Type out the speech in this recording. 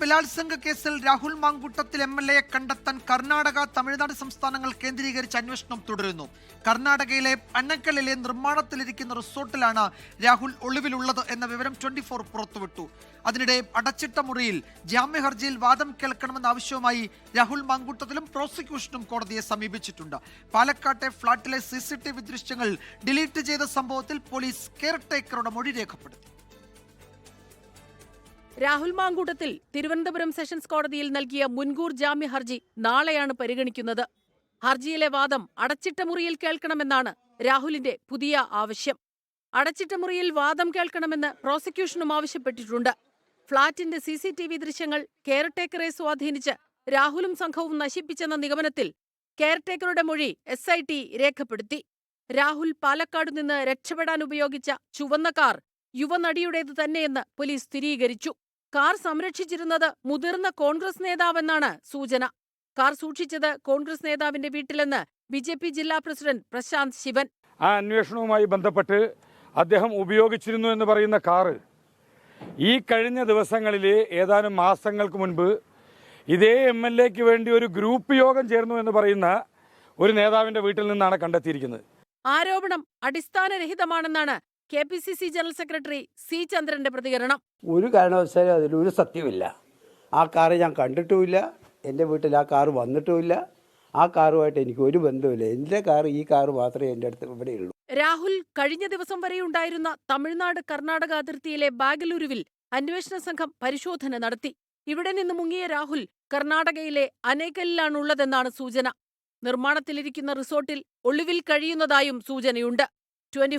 ബലാത്സംഗ കേസിൽ Rahul Mamkootathil M L എയെ കണ്ടെത്താൻ കർണാടക തമിഴ്നാട് സംസ്ഥാനങ്ങൾ കേന്ദ്രീകരിച്ച് അന്വേഷണം തുടരുന്നു. കർണാടകയിലെ അന്നക്കല്ലിലെ നിർമ്മാണത്തിലിരിക്കുന്ന റിസോർട്ടിലാണ് രാഹുൽ ഒളിവിലുള്ളത് എന്ന വിവരം ട്വന്റി ഫോർ പുറത്തുവിട്ടു. അതിനിടെ അടച്ചിട്ട മുറിയിൽ ജാമ്യ ഹർജിയിൽ വാദം കേൾക്കണമെന്ന ആവശ്യവുമായി രാഹുൽ മാങ്കൂട്ടത്തിലും പ്രോസിക്യൂഷനും കോടതിയെ സമീപിച്ചിട്ടുണ്ട്. പാലക്കാട്ടെ ഫ്ളാറ്റിലെ സി ദൃശ്യങ്ങൾ ഡിലീറ്റ് ചെയ്ത സംഭവത്തിൽ പോലീസ് കെയർടേക്കറുടെ മൊഴി രേഖപ്പെടുത്തി. രാഹുൽ മാങ്കൂട്ടത്തിൽ തിരുവനന്തപുരം സെഷൻസ് കോടതിയിൽ നൽകിയ മുൻകൂർ ജാമ്യ ഹർജി നാളെയാണ് പരിഗണിക്കുന്നത്. ഹർജിയിലെ വാദം അടച്ചിട്ട മുറിയിൽ കേൾക്കണമെന്നാണ് രാഹുലിന്റെ പുതിയ ആവശ്യം. അടച്ചിട്ട മുറിയിൽ വാദം കേൾക്കണമെന്ന് പ്രോസിക്യൂഷനും ആവശ്യപ്പെട്ടിട്ടുണ്ട്. ഫ്ളാറ്റിന്റെ സി സി ടി വി ദൃശ്യങ്ങൾ കെയർടേക്കറെ സ്വാധീനിച്ച് രാഹുലും സംഘവും നശിപ്പിച്ചെന്ന നിഗമനത്തിൽ കെയർടേക്കറുടെ മൊഴി എസ് ഐ ടി രേഖപ്പെടുത്തി. രാഹുൽ പാലക്കാട് നിന്ന് രക്ഷപ്പെടാൻ ഉപയോഗിച്ച ചുവന്ന കാർ യുവനടിയുടേത് തന്നെയെന്ന് പോലീസ് സ്ഥിരീകരിച്ചു. കാർ സംരക്ഷിച്ചിരുന്നത് മുതിർന്ന കോൺഗ്രസ് നേതാവെന്നാണ് സൂചന. കാർ സൂക്ഷിച്ചത് കോൺഗ്രസ് നേതാവിന്റെ വീട്ടിലെന്ന് ബി ജെ പി ജില്ലാ പ്രസിഡന്റ് പ്രശാന്ത് ശിവൻ. ആ അന്വേഷണവുമായി ബന്ധപ്പെട്ട് അദ്ദേഹം ഉപയോഗിച്ചിരുന്നു എന്ന് പറയുന്ന കാറ് ഈ കഴിഞ്ഞ ദിവസങ്ങളിൽ ഏതാനും മാസങ്ങൾക്ക് മുൻപ് ഇതേ എം എൽ എക്ക് വേണ്ടി ഒരു ഗ്രൂപ്പ് യോഗം ചേർന്നു എന്ന് പറയുന്ന ഒരു നേതാവിന്റെ വീട്ടിൽ നിന്നാണ് കണ്ടെത്തിയിരിക്കുന്നത്. ആരോപണം അടിസ്ഥാനരഹിതമാണെന്നാണ് K P C C general secretary C ചന്ദ്രന്റെ പ്രതികരണം. ഒരു കാരണവശാലും അതിലൊരു സത്യമില്ല ആ കാറ് ഞാൻ കണ്ടിട്ടുമില്ല. എന്റെ വീട്ടിൽ ആ കാറ് വന്നിട്ടുമില്ല. ആ കാറുമായിട്ട് എനിക്ക് ഒരു ബന്ധമില്ല എന്റെ കാർ ഈ കാർ മാത്രമേ എന്റെ അടുത്ത് ഇവിടെയുള്ളൂ രാഹുൽ കഴിഞ്ഞ ദിവസം വരെ ഉണ്ടായിരുന്ന തമിഴ്നാട് കർണാടക അതിർത്തിയിലെ ബാഗലൂരുവിൽ അന്വേഷണ സംഘം പരിശോധന നടത്തി. ഇവിടെ നിന്ന് മുങ്ങിയ രാഹുൽ കർണാടകയിലെ അനേക്കലിലാണുള്ളതെന്നാണ് സൂചന. നിർമ്മാണത്തിലിരിക്കുന്ന റിസോർട്ടിൽ ഒളിവിൽ കഴിയുന്നതായും സൂചനയുണ്ട്. ട്വന്റി